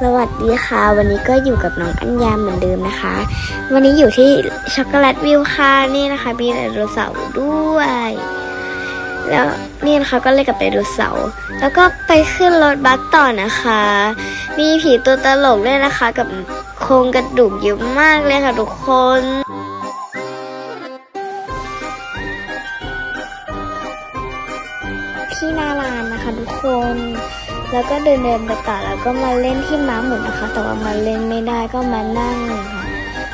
สวัสดีค่ะ วันนี้ก็อยู่กับน้องอัญญาเหมือนเดิมนะคะ วันนี้อยู่ที่ช็อกโกแลตวิวค่ะนี่นะคะ มีไดโนเสาร์ด้วย แล้วนี่นะคะก็เลยกับไดโนเสาร์แล้วก็ไปขึ้นรถบัสต่อนะคะ มีผีตัวตลกด้วยนะคะ กับโครงกระดูกเยอะมากเลยค่ะทุกคนที่นาลานนะคะทุกคน แล้วก็เดินเดินไปต่อแล้วก็มาเล่นที่ม้าหมุนนะคะ แต่ว่ามาเล่นไม่ได้ก็มานั่งค่ะ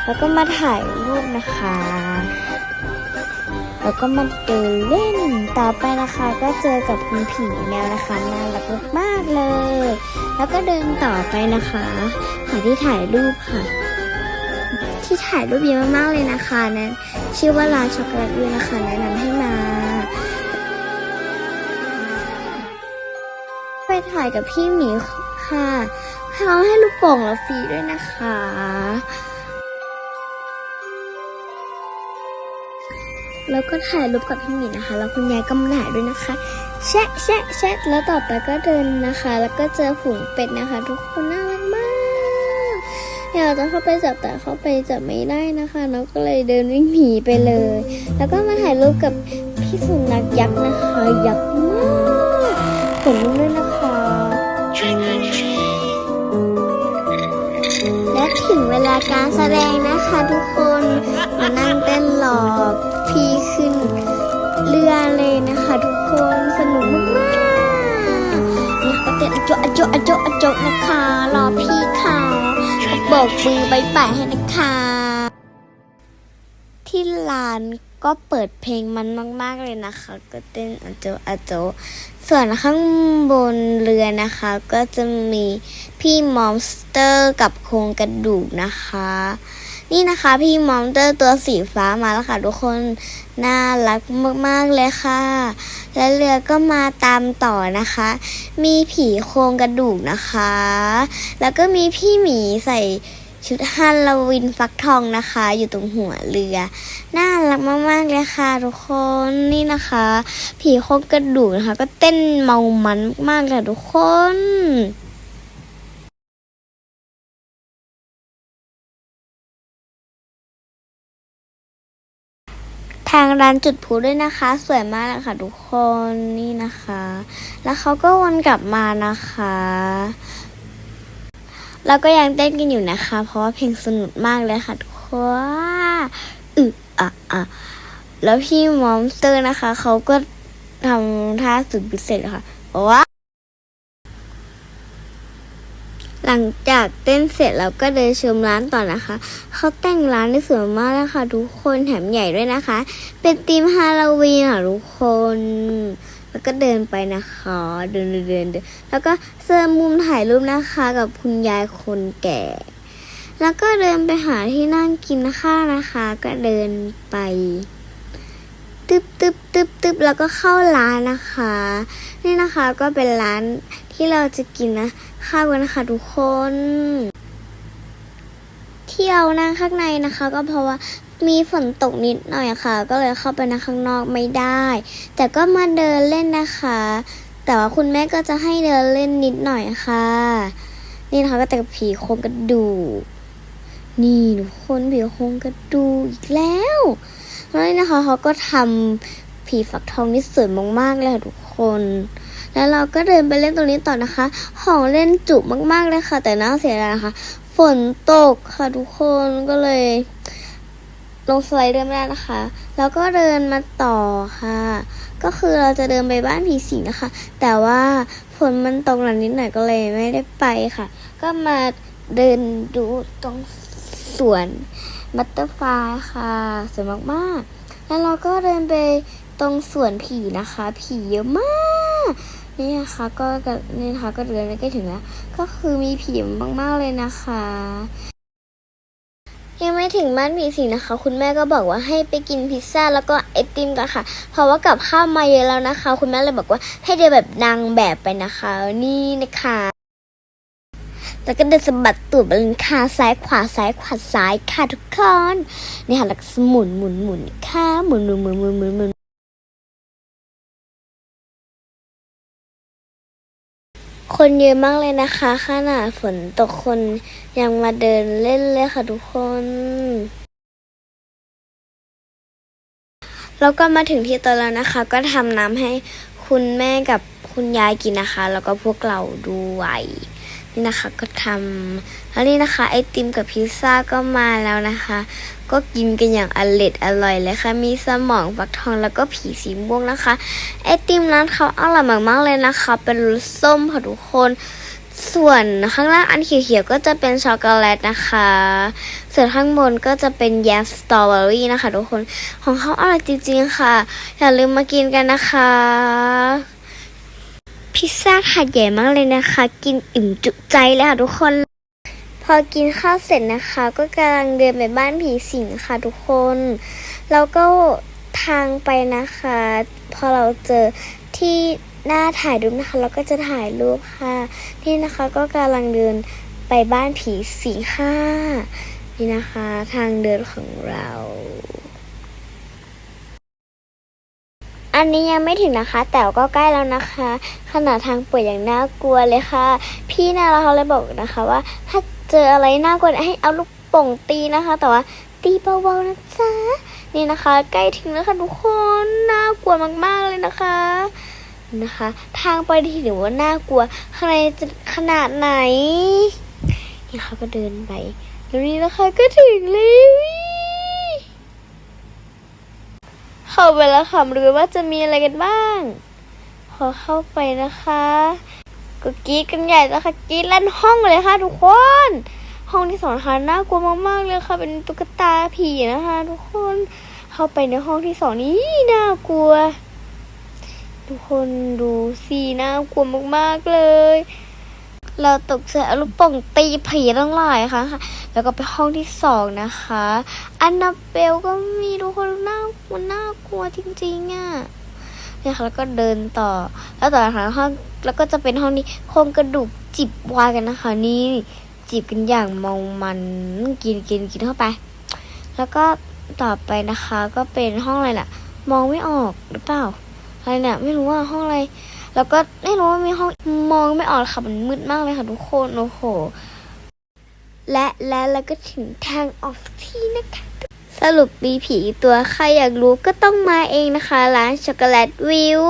แล้วก็มาถ่ายรูปนะคะ แล้วก็มาเดินเล่นต่อไปนะคะก็เจอกับคุณผีแมวนะคะน่ารักมากเลย แล้วก็เดินต่อไปนะคะหาที่ถ่ายรูปค่ะ ที่ถ่ายรูปเยอะมากๆเลยนะคะนั้นชื่อว่าร้านช็อกโกแลตวิวนะคะแนะนำให้มา ถ่ายกับพี่หมีค่ะเขาให้ลูกโป่งเราฟรีด้วยนะคะ แล้วก็ถ่ายรูปกับพี่หมีนะคะ แล้วคุณยายก็มาถ่ายด้วยนะคะ แชะแชะแชะแล้วต่อไปก็เดินนะคะ แล้วก็เจอฝูงเป็ดนะคะ ทุกคนน่ารักมากอยากจะเข้าไปจับแต่เข้าไปจับไม่ได้นะคะน้องก็เลยเดินวิ่งหนีไปเลย แล้วก็มาถ่ายรูปกับพี่สุนัขยักษ์นะคะ ยักษ์มากขนลุกด้วยนะคะ ลาการแสดงนะคะทุกคนมานั่งเต้นหลอกพี่ขึ้นเรือเลยนะคะทุกคนสนุกมากๆนี่เขาเต้นอโจอโจอโจอจุนะคะรอพี่ค่ะบอกมือบายบายให้นะคะ ที่ลาน ก็เปิดเพลงมันมาก ๆ เลยนะคะ ก็เต้นอโจอโจ ส่วนข้างบนเรือนะคะ ก็จะมีพี่มอนสเตอร์กับโครงกระดูกนะคะ นี่นะคะพี่มอนสเตอร์ตัวสีฟ้ามาแล้วค่ะ ทุกคน น่ารักมาก ๆ เลยค่ะ และเรือก็มาตามต่อนะคะ มีผีโครงกระดูกนะคะ แล้วก็มีพี่หมีใส่ ชุดฮาโลวีนฟักทองนะคะ อยู่ตรงหัวเรือ น่ารักมากๆเลยค่ะทุกคนนี่นะคะ ผีโครงกระดูกนะคะ ก็เต้นเมามันมากๆเลยทุกคนทางร้านจุดพลุด้วยนะคะ สวยมากเลยค่ะทุกคนนี่นะคะ แล้วเขาก็วนกลับมานะคะ แล้วก็ยังเต้นกันอยู่นะคะ เพราะว่าเพลงสนุกมากเลยค่ะทุกคนอึอะอะแล้วพี่มอนสเตอร์นะคะ เขาก็ทำท่าสุดพิเศษค่ะเพราะว่า หลังจากเต้นเสร็จแล้วก็เดินชมร้านต่อนะคะ เขาแต่งร้านได้สวยมากเลยค่ะทุกคนแถมใหญ่ด้วยนะคะ เป็นธีมฮาโลวีนค่ะทุกคน แล้วก็เดินไปนะคะ เดินเดินเดินเดินแล้วก็เสื้อมุมถ่ายรูปนะคะ กับคุณยายคนแก่ แล้วก็เดินไปหาที่นั่งกินข้าวนะคะ ก็เดินไปตึ๊บตึ๊บตึ๊บตึ๊บแล้วก็เข้าร้านนะคะ นี่นะคะก็เป็นร้านที่เราจะกินนะข้าวกันนะคะทุกคนเที่ยวนั่งข้างในนะคะ ก็เพราะว่า มีฝนตกนิดหน่อยค่ะ ก็เลยเข้าไปนั่งข้างนอกไม่ได้ แต่ก็มาเดินเล่นนะคะ แต่ว่าคุณแม่ก็จะให้เดินเล่นนิดหน่อยค่ะ นี่นะคะก็แต่ผีโครงกระดูกนี่ทุกคนผีโครงกระดูกอีกแล้วแล้วนี่นะคะเขาก็ทำผีฝักทองนี่สวยมากๆเลยค่ะทุกคน แล้วเราก็เดินไปเล่นตรงนี้ต่อนะคะ ของเล่นจุมากๆเลยค่ะ แต่น่าเสียดายนะคะ ฝนตกค่ะทุกคนก็เลย ลงสไลเดอร์ไม่ได้นะคะ แล้วก็เดินมาต่อค่ะ ก็คือเราจะเดินไปบ้านผีสิงนะคะ แต่ว่าฝนมันตกหนักนิดหน่อยก็เลยไม่ได้ไปค่ะ ก็มาเดินดูตรงสวนบัตเตอร์ฟลายค่ะสวยมากๆ แล้วเราก็เดินไปตรงสวนผีนะคะ ผีเยอะมาก นี่นะคะก็นี่นะคะก็เดินใกล้ถึงแล้ว ก็คือมีผีมากๆเลยนะคะ ยังไม่ถึงบ้านผีสิงนะคะ คุณแม่ก็บอกว่าให้ไปกินพิซซ่าแล้วก็ไอติมกันค่ะ เพราะว่ากับข้าวมาเยอะแล้วนะคะ คุณแม่เลยบอกว่าให้เดินแบบนางแบบไปนะคะ นี่นะคะแล้วก็เดินสะบัดตูดบอลค่ะซ้ายขวาซ้ายขวาซ้ายค่ะทุกคนนี่ค่ะแล้วก็หมุนหมุนหมุนค่ะหมุนหมุนหมุนหมุนหมุน คนเยอะมากเลยนะคะ ขนาดฝนตกคนยังมาเดินเล่นเลยค่ะทุกคน แล้วก็มาถึงที่โต๊ะแล้วนะคะ ก็ทำน้ำให้คุณแม่กับคุณยายกินนะคะ แล้วก็พวกเราด้วย นี่นะคะ ก็ทำแล้วนี่นะคะ ไอติมกับพิซซ่าก็มาแล้วนะคะ ก็กินกันอย่างอร่อยอร่อยเลยค่ะ มีสมองฟักทองแล้วก็ผีสีม่วงนะคะ ไอติมร้านเขาอร่อยมากๆเลยนะคะ เป็นรสส้มค่ะทุกคน ส่วนข้างล่างอันเขียวๆก็จะเป็นช็อกโกแลตนะคะ ส่วนข้างบนก็จะเป็นแยมสตรอเบอรี่นะคะ ทุกคน ของเขาอร่อยจริงๆค่ะ อย่าลืมมากินกันนะคะ พิซซ่าถาดใหญ่มากเลยนะคะ กินอิ่มจุใจเลยค่ะทุกคน พอกินข้าวเสร็จนะคะ ก็กำลังเดินไปบ้านผีสิงค่ะทุกคน แล้วก็ทางไปนะคะ พอเราเจอที่หน้าถ่ายรูปนะคะ เราก็จะถ่ายรูปค่ะ นี่นะคะก็กำลังเดินไปบ้านผีสิงค่ะนี่นะคะ ทางเดินของเรา อันนี้ยังไม่ถึงนะคะ แต่ก็ใกล้แล้วนะคะ ขนาดทางเปิดอย่างน่ากลัวเลยค่ะ พี่นาเราเขาเลยบอกนะคะว่า ถ้าเจออะไรน่ากลัวให้เอาลูกป่งตีนะคะ แต่ว่าตีเบาๆนะจ๊ะนี่นะคะ ใกล้ถึงแล้วค่ะทุกคนน่ากลัวมากๆเลยนะคะนะคะ ทางไปที่ถือว่าน่ากลัวข้างในจะขนาดไหนนี่ค่ะก็เดินไปแล้วนี่นะคะก็ถึงเลย เข้าไปแล้วค่ะมาดูว่าจะมีอะไรกันบ้าง พอเข้าไปนะคะ ก็กรีดกันใหญ่แล้วค่ะกรีดลั่นห้องเลยค่ะ ทุกคน ห้องที่สองนะคะน่ากลัวมากๆเลยค่ะ เป็นตุ๊กตาผีนะคะ ทุกคน เข้าไปในห้องที่สองนี้น่ากลัว ทุกคนดูสีน่ากลัวมากๆเลย เราตกใจอลูกป่งตีผีตั้งหลายครั้งค่ะ แล้วก็ไปห้องที่สองนะคะ อันนาเบลก็มีทุกคนน่ากลัวน่ากลัวจริงๆอะเนี่ยค่ะแล้วก็เดินต่อ แล้วต่อมาห้องแล้วก็จะเป็นห้องนี้โครงกระดูกจิบวายกันนะคะ นี่จิบกันอย่างเมามันกินกินกินเข้าไป แล้วก็ต่อไปนะคะก็เป็นห้องอะไรล่ะ มองไม่ออกหรือเปล่าอะไรเนี่ยไม่รู้ว่าห้องอะไร แล้วก็ไม่รู้ว่ามีห้องมองไม่ออกค่ะมันมืดมากเลยค่ะทุกคนโอ้โห และและแล้วก็ถึงทางออกที่นะคะสรุปมีผีตัวใครอยากรู้ก็ต้องมาเองนะคะ ร้านช็อกโกแลตวิว